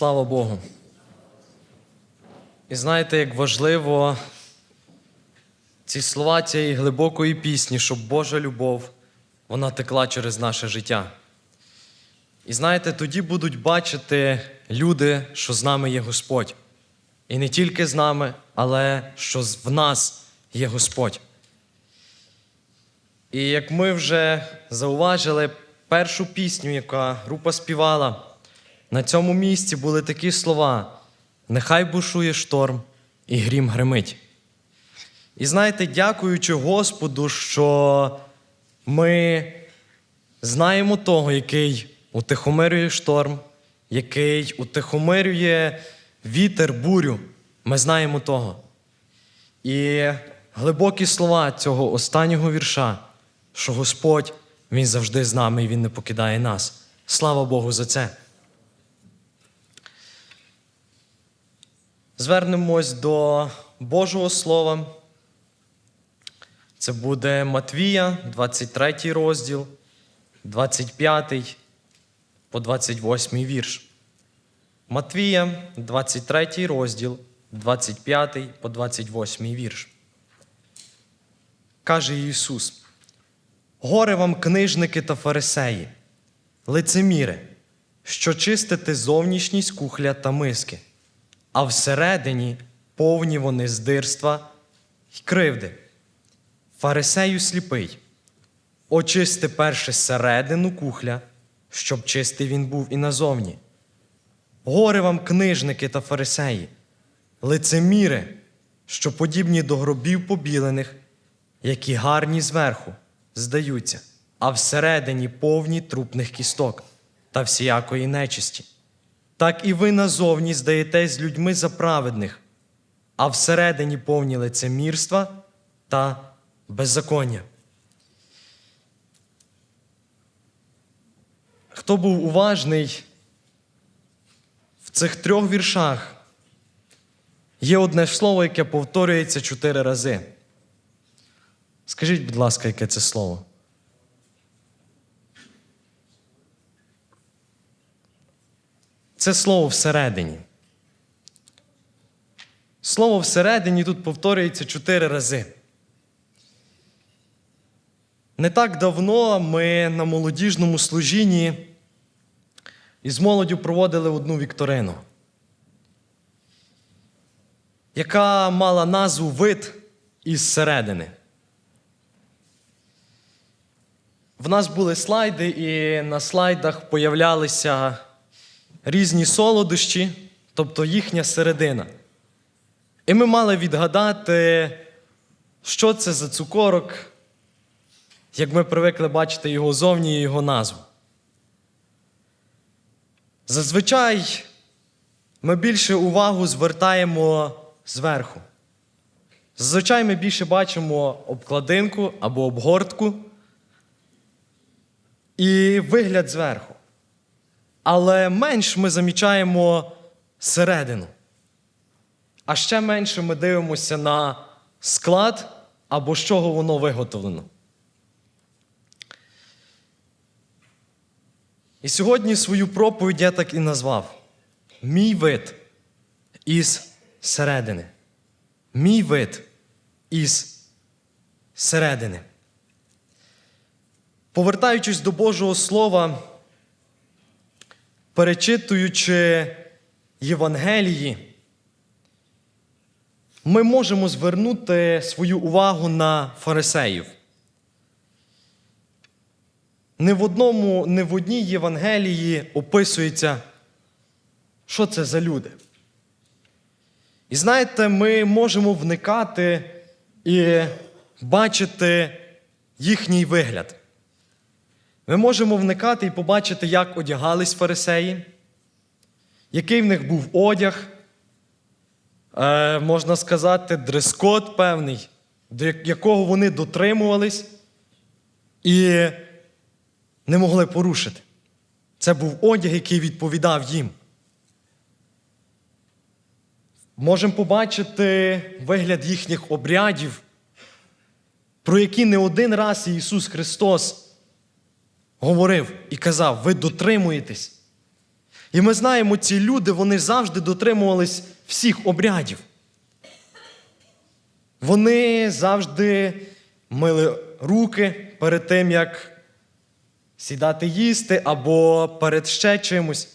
Слава Богу. І знаєте, як важливо ці слова цієї глибокої пісні, щоб Божа любов вона текла через наше життя. І знаєте, тоді будуть бачити люди, що з нами є Господь. І не тільки з нами, але що в нас є Господь. І як ми вже зауважили, першу пісню, яка група співала, на цьому місці були такі слова: Нехай бушує шторм і грім гримить. І знаєте, дякуючи Господу, що ми знаємо того, який утихомирює шторм, який утихомирює вітер, бурю. Ми знаємо того. І глибокі слова цього останнього вірша, що Господь Він завжди з нами і Він не покидає нас. Слава Богу за це. Звернемось до Божого Слова. Це буде Матвія, 23 розділ, 25 по 28 вірш. Матвія, 23 розділ, 25 по 28 вірш. Каже Ісус: Горе вам, книжники та фарисеї, лицеміри, що чистите зовнішність кухля та миски, а всередині повні вони здирства й кривди. Фарисею сліпий, очисти перше середину кухля, щоб чистий він був і назовні. Горе вам, книжники та фарисеї, лицеміри, що подібні до гробів побілених, які гарні зверху здаються, а всередині повні трупних кісток та всіякої нечисті. Так і ви назовні здаєтесь з людьми за праведних, а всередині повні лицемірства та беззаконня. Хто був уважний в цих трьох віршах, є одне слово, яке повторюється чотири рази. Скажіть, будь ласка, яке це слово? Це слово всередині. Слово всередині тут повторюється чотири рази. Не так давно ми на молодіжному служінні із молоддю проводили одну вікторину, яка мала назву Вид із середини. В нас були слайди, і на слайдах появлялися різні солодощі, тобто їхня середина. І ми мали відгадати, що це за цукорок, як ми привикли бачити його зовні і його назву. Зазвичай ми більше увагу звертаємо зверху. Зазвичай ми більше бачимо обкладинку або обгортку і вигляд зверху. Але менш ми замічаємо середину. А ще менше ми дивимося на склад або з чого воно виготовлено. І сьогодні свою проповідь я так і назвав: Мій вид із середини. Мій вид із середини. Повертаючись до Божого Слова, перечитуючи Євангелії, ми можемо звернути свою увагу на фарисеїв. Не в одному, не в одній Євангелії описується, що це за люди. І знаєте, ми можемо вникати і бачити їхній вигляд. Ми можемо вникати і побачити, як одягались фарисеї, який в них був одяг, е, можна сказати, дрес-код певний, до якого вони дотримувались і не могли порушити. Це був одяг, який відповідав їм. Можемо побачити вигляд їхніх обрядів, про які не один раз Ісус Христос говорив і казав: ви дотримуєтесь. І ми знаємо, ці люди вони завжди дотримувались всіх обрядів. Вони завжди мили руки перед тим, як сідати їсти або перед ще чимось.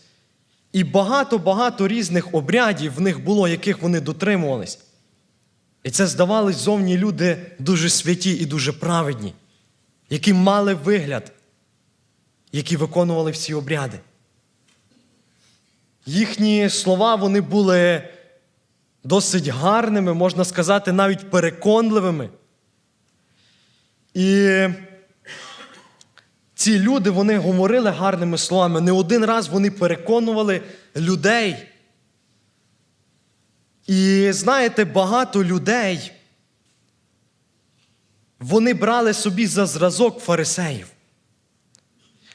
І багато-багато різних обрядів в них було, яких вони дотримувались. І це здавались зовні люди дуже святі і дуже праведні, які мали вигляд, які виконували всі обряди. Їхні слова вони були досить гарними, можна сказати, навіть переконливими. І ці люди вони говорили гарними словами. Не один раз вони переконували людей. І знаєте, багато людей вони брали собі за зразок фарисеїв.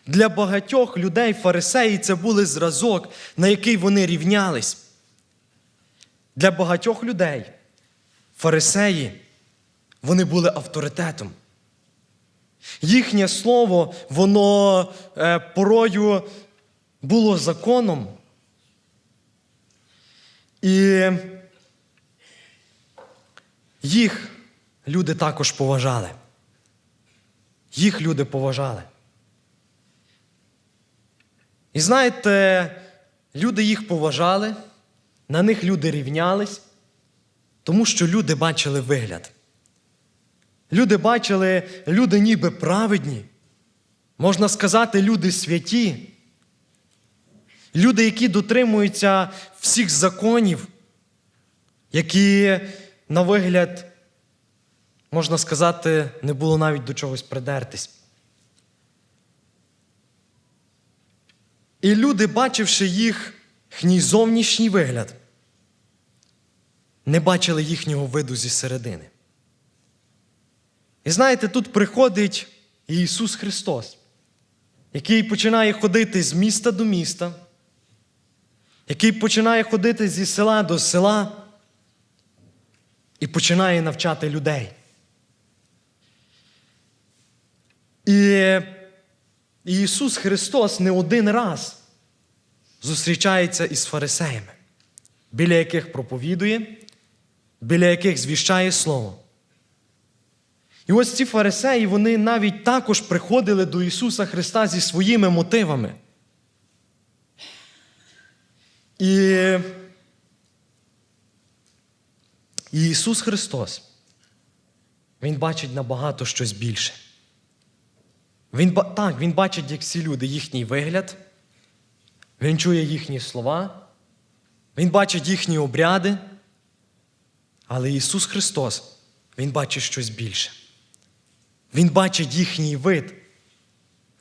Для багатьох людей фарисеї це були зразок, на який вони рівнялись. Для багатьох людей фарисеї вони були авторитетом. Їхнє слово, воно е, порою було законом. І їх люди також поважали. Їх люди поважали. І знаєте, люди їх поважали, на них люди рівнялись, тому що люди бачили вигляд. Люди бачили, люди ніби праведні, можна сказати, люди святі, люди, які дотримуються всіх законів, які, на вигляд, можна сказати, не було навіть до чогось придертись. І люди, бачивши їхній зовнішній вигляд, не бачили їхнього виду зі середини. І знаєте, тут приходить Ісус Христос, який починає ходити з міста до міста, який починає ходити зі села до села і починає навчати людей. І Ісус Христос не один раз зустрічається із фарисеями, біля яких проповідує, біля яких звіщає Слово. І ось ці фарисеї, вони навіть також приходили до Ісуса Христа зі своїми мотивами. І і Ісус Христос, Він бачить набагато щось більше. Він, Так, Він бачить, як всі люди, їхній вигляд, Він чує їхні слова, Він бачить їхні обряди. Але Ісус Христос, Він бачить щось більше. Він бачить їхній вид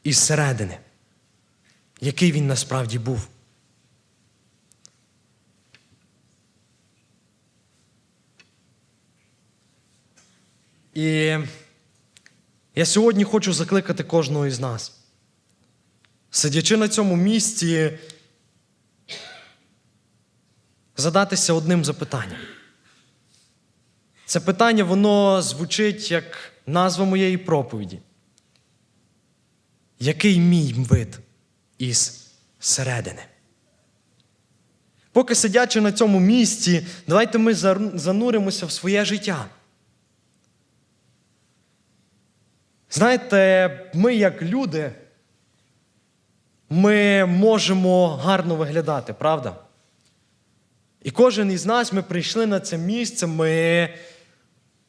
із середини, який він насправді був. І я сьогодні хочу закликати кожного із нас, сидячи на цьому місці, задатися одним запитанням. Це питання, воно звучить як назва моєї проповіді. Який мій вид із середини? Поки сидячи на цьому місці, давайте ми зануримося в своє життя. Знаєте, ми, як люди, ми можемо гарно виглядати, правда? І кожен із нас ми прийшли на це місце, ми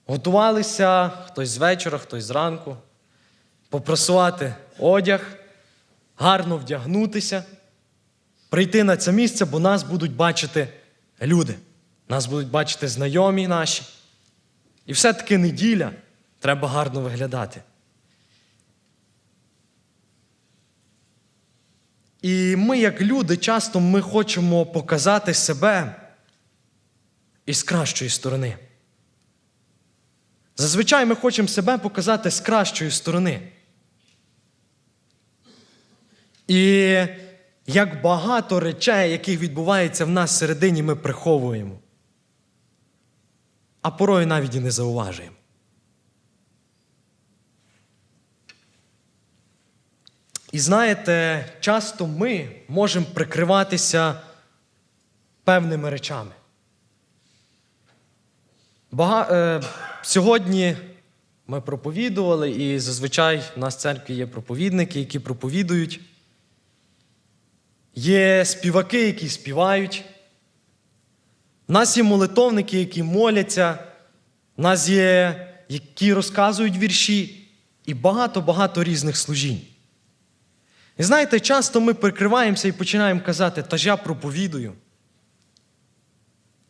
готувалися хтось з вечора, хтось зранку, попрасувати одяг, гарно вдягнутися, прийти на це місце, бо нас будуть бачити люди, нас будуть бачити знайомі наші. І все-таки неділя треба гарно виглядати. І ми, як люди, часто ми хочемо показати себе із кращої сторони. Зазвичай ми хочемо себе показати з кращої сторони. І як багато речей, яких відбувається в нас всередині, ми приховуємо. А порою навіть і не зауважуємо. І знаєте, часто ми можемо прикриватися певними речами. Бага... Е, сьогодні ми проповідували, і зазвичай в нас в церкві є проповідники, які проповідують. Є співаки, які співають. У нас є молитовники, які моляться. У нас є, які розказують вірші, і багато-багато різних служінь. І знаєте, часто ми прикриваємося і починаємо казати, та ж я проповідую.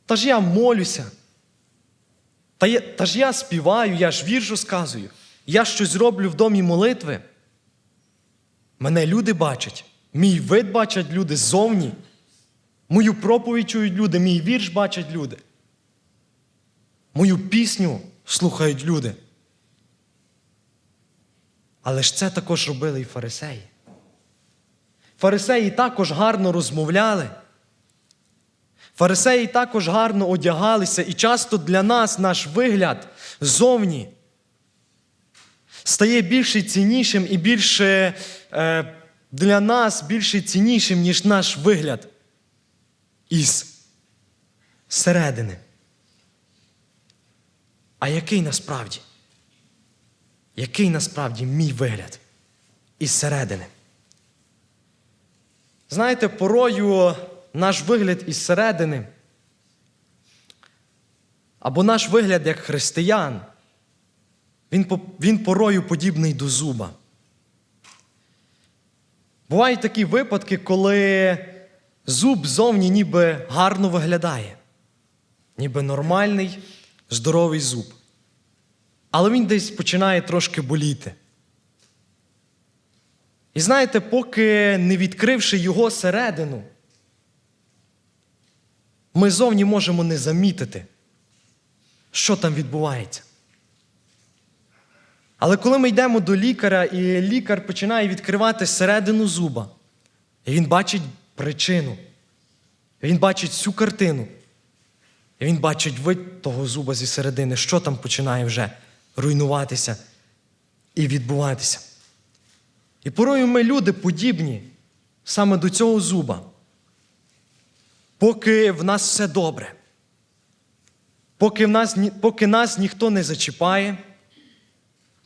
Та ж я молюся. Та, я, та ж я співаю, я ж вірш розказую. Я щось роблю в домі молитви. Мене люди бачать, мій вид бачать люди ззовні. Мою проповідь чують люди, мій вірш бачать люди. Мою пісню слухають люди. Але ж це також робили і фарисеї. Фарисеї також гарно розмовляли. Фарисеї також гарно одягалися, і часто для нас наш вигляд зовні стає більше ціннішим і більше е, для нас більше ціннішим, ніж наш вигляд із середини. А який насправді? Який насправді мій вигляд із середини? Знаєте, порою наш вигляд із середини, або наш вигляд як християн, він, він порою подібний до зуба. Бувають такі випадки, коли зуб зовні ніби гарно виглядає, ніби нормальний, здоровий зуб. Але він десь починає трошки боліти. І знаєте, поки не відкривши його середину, ми зовні можемо не замітити, що там відбувається. Але коли ми йдемо до лікаря, і лікар починає відкривати середину зуба, і він бачить причину, він бачить всю картину, і він бачить вид того зуба зі середини, що там починає вже руйнуватися і відбуватися. І порою ми люди подібні саме до цього зуба. Поки в нас все добре, поки, в нас, поки нас ніхто не зачіпає,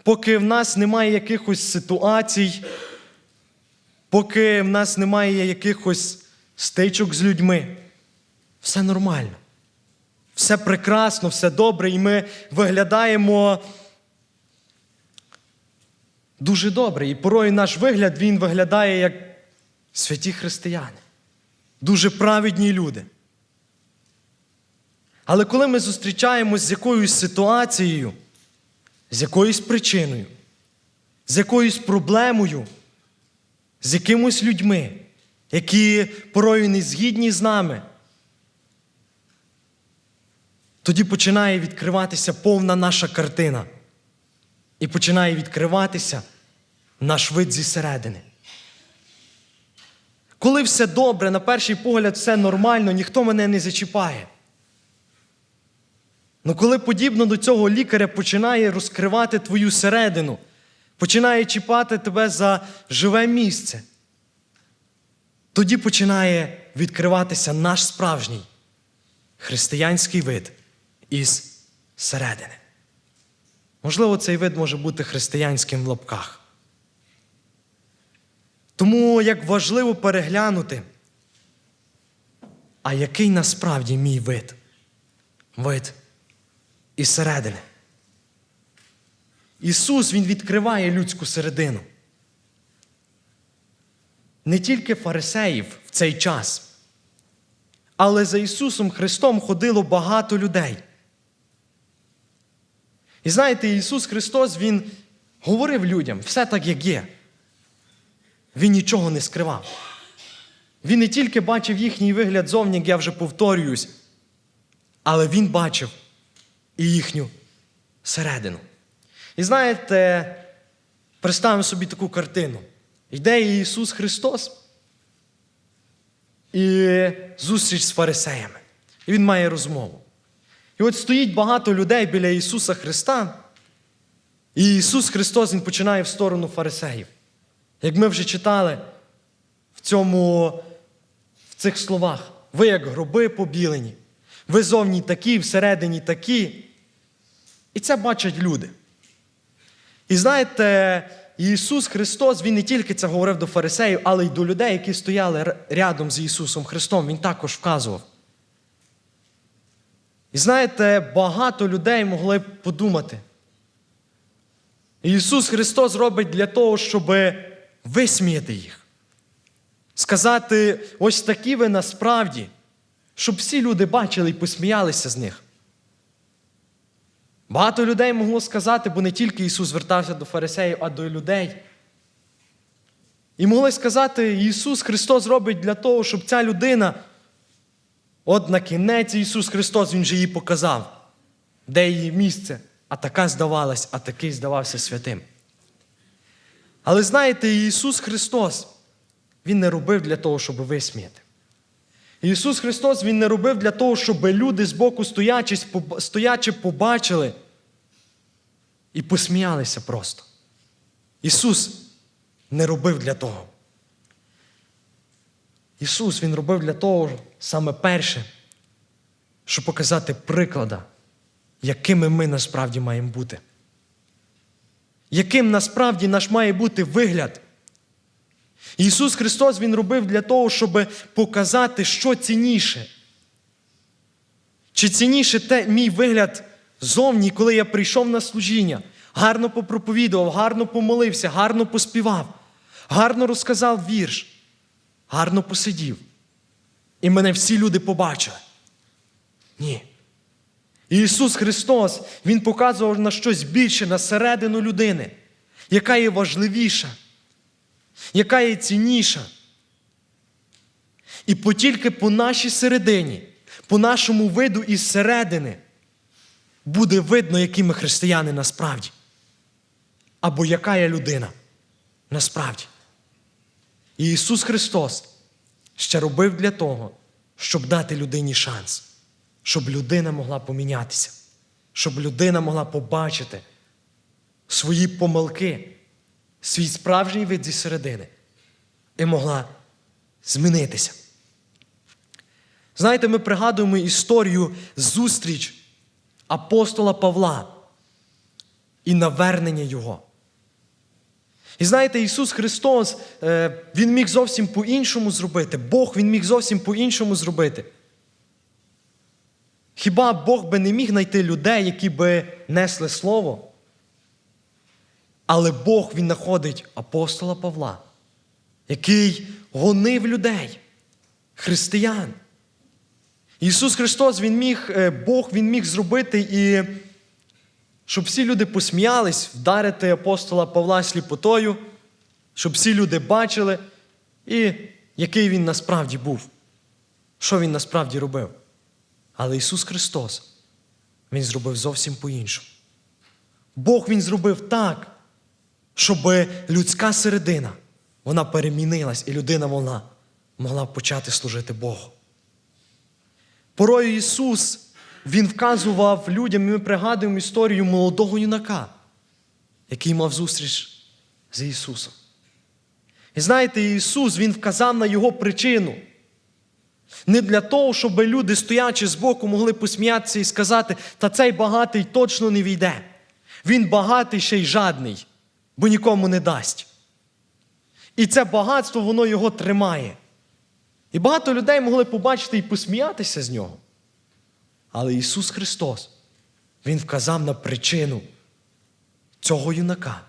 поки в нас немає якихось ситуацій, поки в нас немає якихось стичок з людьми, все нормально. Все прекрасно, все добре, і ми виглядаємо дуже добре. І порою наш вигляд він виглядає як святі християни, дуже праведні люди. Але коли ми зустрічаємось з якоюсь ситуацією, з якоюсь причиною, з якоюсь проблемою, з якимось людьми, які порою не згідні з нами, тоді починає відкриватися повна наша картина. І починає відкриватися наш вид зі середини. Коли все добре, на перший погляд, все нормально, ніхто мене не зачіпає. Ну коли подібно до цього лікаря починає розкривати твою середину, починає чіпати тебе за живе місце, тоді починає відкриватися наш справжній християнський вид із середини. Можливо, цей вид може бути християнським в лапках. Тому як важливо переглянути, а який насправді мій вид? Вид із середини. Ісус Він відкриває людську середину. Не тільки фарисеїв в цей час, але за Ісусом Христом ходило багато людей. І знаєте, Ісус Христос, Він говорив людям все так, як є. Він нічого не скривав. Він не тільки бачив їхній вигляд зовні, як я вже повторююсь, але Він бачив і їхню середину. І знаєте, представимо собі таку картину. Йде Ісус Христос і зустріч з фарисеями. І Він має розмову. І от стоїть багато людей біля Ісуса Христа, і Ісус Христос Він починає в сторону фарисеїв. Як ми вже читали в, цьому, в цих словах, ви як гроби побілені, ви зовні такі, всередині такі. І це бачать люди. І знаєте, Ісус Христос, Він не тільки це говорив до фарисеїв, але й до людей, які стояли рядом з Ісусом Христом. Він також вказував. І знаєте, багато людей могли б подумати. Ісус Христос робить для того, щоб висміяти їх. Сказати, ось такі ви насправді, щоб всі люди бачили і посміялися з них. Багато людей могло сказати, бо не тільки Ісус звертався до фарисеїв, а до людей. І могли сказати, Ісус Христос робить для того, щоб ця людина, от на кінець Ісус Христос, Він же їй показав, де її місце, а така здавалась, а такий здавався святим. Але знаєте, Ісус Христос, Він не робив для того, щоб висміяти. Ісус Христос Він не робив для того, щоб люди збоку стоячи, стоячи побачили і посміялися просто. Ісус не робив для того. Ісус Він робив для того саме перше, щоб показати приклада, якими ми насправді маємо бути. Яким насправді наш має бути вигляд. Ісус Христос Він робив для того, щоб показати, що цінніше. Чи цінніше те, мій вигляд зовні, коли я прийшов на служіння, гарно попроповідував, гарно помолився, гарно поспівав, гарно розказав вірш, гарно посидів. І мене всі люди побачили. Ні. Ісус Христос, Він показував на щось більше, на середину людини, яка є важливіша яка є цінніша. І по тільки по нашій середині, по нашому виду із середини, буде видно, які ми християни насправді. Або яка є людина насправді. І Ісус Христос ще робив для того, щоб дати людині шанс, щоб людина могла помінятися, щоб людина могла побачити свої помилки свій справжній вид зі середини і могла змінитися. Знаєте, ми пригадуємо історію зустріч апостола Павла і навернення Його. І знаєте, Ісус Христос, е, Він міг зовсім по-іншому зробити. Бог Він міг зовсім по-іншому зробити. Хіба Бог би не міг знайти людей, які би несли Слово? Але Бог Він знаходить апостола Павла, який гонив людей, християн. Ісус Христос, Він міг, е, Бог Він міг зробити і щоб всі люди посміялись, вдарити апостола Павла сліпотою, щоб всі люди бачили, і який він насправді був, що він насправді робив. Але Ісус Христос, Він зробив зовсім по-іншому. Бог Він зробив так щоб людська середина вона перемінилась, і людина вона могла почати служити Богу. Порою Ісус Він вказував людям, і ми пригадуємо історію молодого юнака, який мав зустріч з Ісусом. І знаєте, Ісус Він вказав на Його причину. Не для того, щоб люди, стоячи збоку, могли посміятися і сказати, та цей багатий точно не війде. Він багатий ще й жадний бо нікому не дасть. І це багатство, воно його тримає. І багато людей могли побачити і посміятися з нього. Але Ісус Христос, Він вказав на причину цього юнака,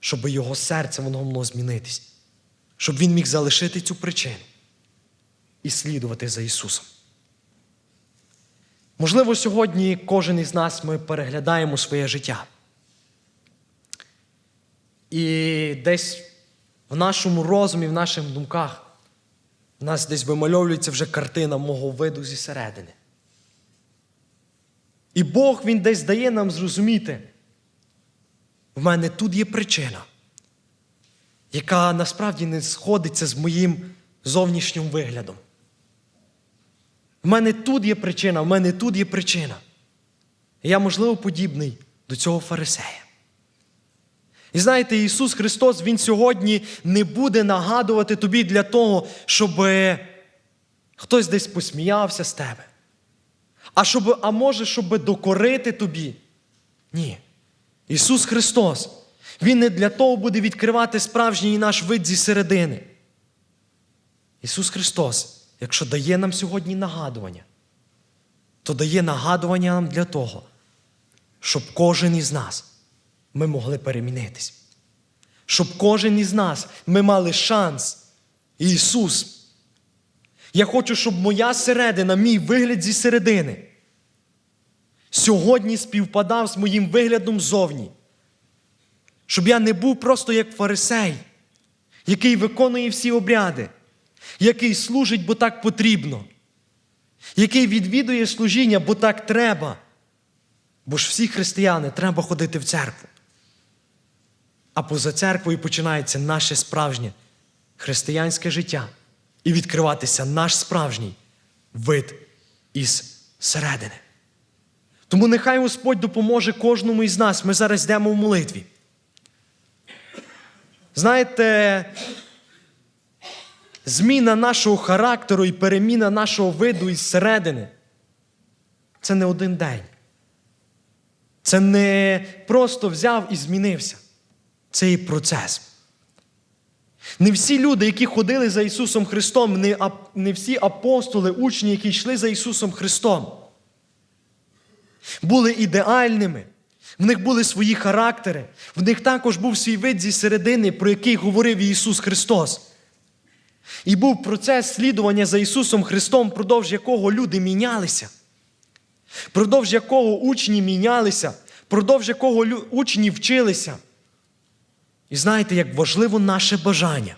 щоб його серце воно могло змінитись, щоб він міг залишити цю причину і слідувати за Ісусом. Можливо, сьогодні кожен із нас ми переглядаємо своє життя. І десь в нашому розумі, в наших думках, в нас десь вимальовується вже картина мого виду зі середини. І Бог Він десь дає нам зрозуміти, в мене тут є причина, яка насправді не сходиться з моїм зовнішнім виглядом. В мене тут є причина, в мене тут є причина. Я, можливо, подібний до цього фарисея. І знаєте, Ісус Христос, Він сьогодні не буде нагадувати тобі для того, щоб хтось десь посміявся з тебе. А, щоб, а може, щоб докорити тобі. Ні. Ісус Христос, Він не для того буде відкривати справжній наш вид зі середини. Ісус Христос, якщо дає нам сьогодні нагадування, то дає нагадування нам для того, щоб кожен із нас ми могли перемінитись. Щоб кожен із нас ми мали шанс. Ісус. Я хочу, щоб моя середина, мій вигляд зі середини, сьогодні співпадав з моїм виглядом зовні. Щоб я не був просто як фарисей, який виконує всі обряди, який служить, бо так потрібно, який відвідує служіння, бо так треба. Бо ж всі християни треба ходити в церкву. А поза церквою починається наше справжнє християнське життя і відкриватися наш справжній вид із середини. Тому нехай Господь допоможе кожному із нас. Ми зараз йдемо в молитві. Знаєте, зміна нашого характеру і переміна нашого виду із середини це не один день. Це не просто взяв і змінився. Це і процес. Не всі люди, які ходили за Ісусом Христом, не, ап- не всі апостоли, учні, які йшли за Ісусом Христом, були ідеальними. В них були свої характери, в них також був свій вид зі середини, про який говорив Ісус Христос. І був процес слідування за Ісусом Христом, впродовж якого люди мінялися, впродовж якого учні мінялися, впродовж якого учні вчилися. І знаєте, як важливо наше бажання.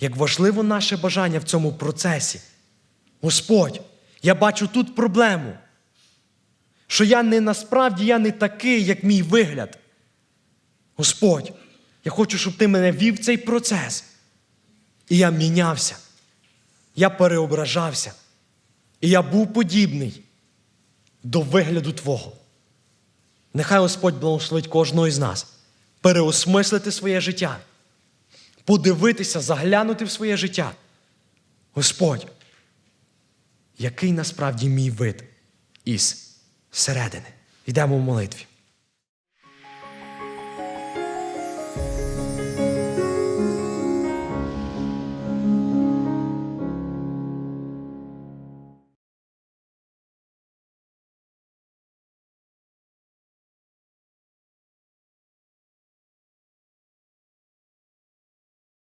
Як важливо наше бажання в цьому процесі. Господь, я бачу тут проблему. Що я не насправді я не такий, як мій вигляд. Господь, я хочу, щоб ти мене вів в цей процес. І я мінявся. Я переображався. І я був подібний до вигляду Твого. Нехай Господь благословить кожного із нас переосмислити своє життя, подивитися, заглянути в своє життя. Господь, який насправді мій вид із середини? Йдемо в молитві.